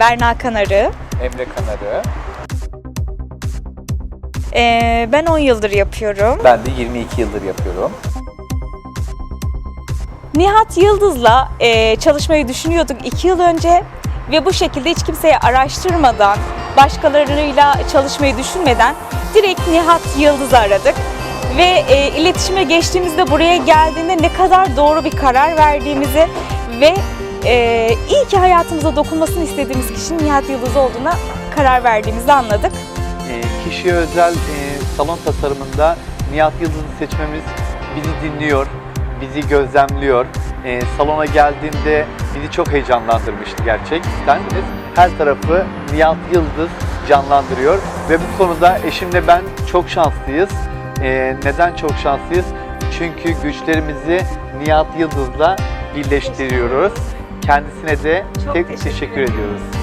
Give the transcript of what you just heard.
Berna Kanarı. Emre Kanarı. Ee, ben 10 yıldır yapıyorum. Ben de 22 yıldır yapıyorum. Nihat Yıldız'la e, çalışmayı düşünüyorduk 2 yıl önce ve bu şekilde hiç kimseyi araştırmadan, başkalarıyla çalışmayı düşünmeden direkt Nihat Yıldız'ı aradık. Ve e, iletişime geçtiğimizde buraya geldiğinde ne kadar doğru bir karar verdiğimizi ve e, iyi ki hayatımıza dokunmasını istediğimiz kişinin Nihat Yıldız olduğuna karar verdiğimizi anladık. E, kişiye özel e, salon tasarımında Nihat Yıldız'ı seçmemiz bizi dinliyor, bizi gözlemliyor. E, salona geldiğinde bizi çok heyecanlandırmıştı gerçekten. Her tarafı Nihat Yıldız canlandırıyor ve bu konuda eşimle ben çok şanslıyız. E, neden çok şanslıyız? Çünkü güçlerimizi Nihat Yıldız'la birleştiriyoruz. Kendisine de Çok tek teşekkür teşekkür ediyoruz.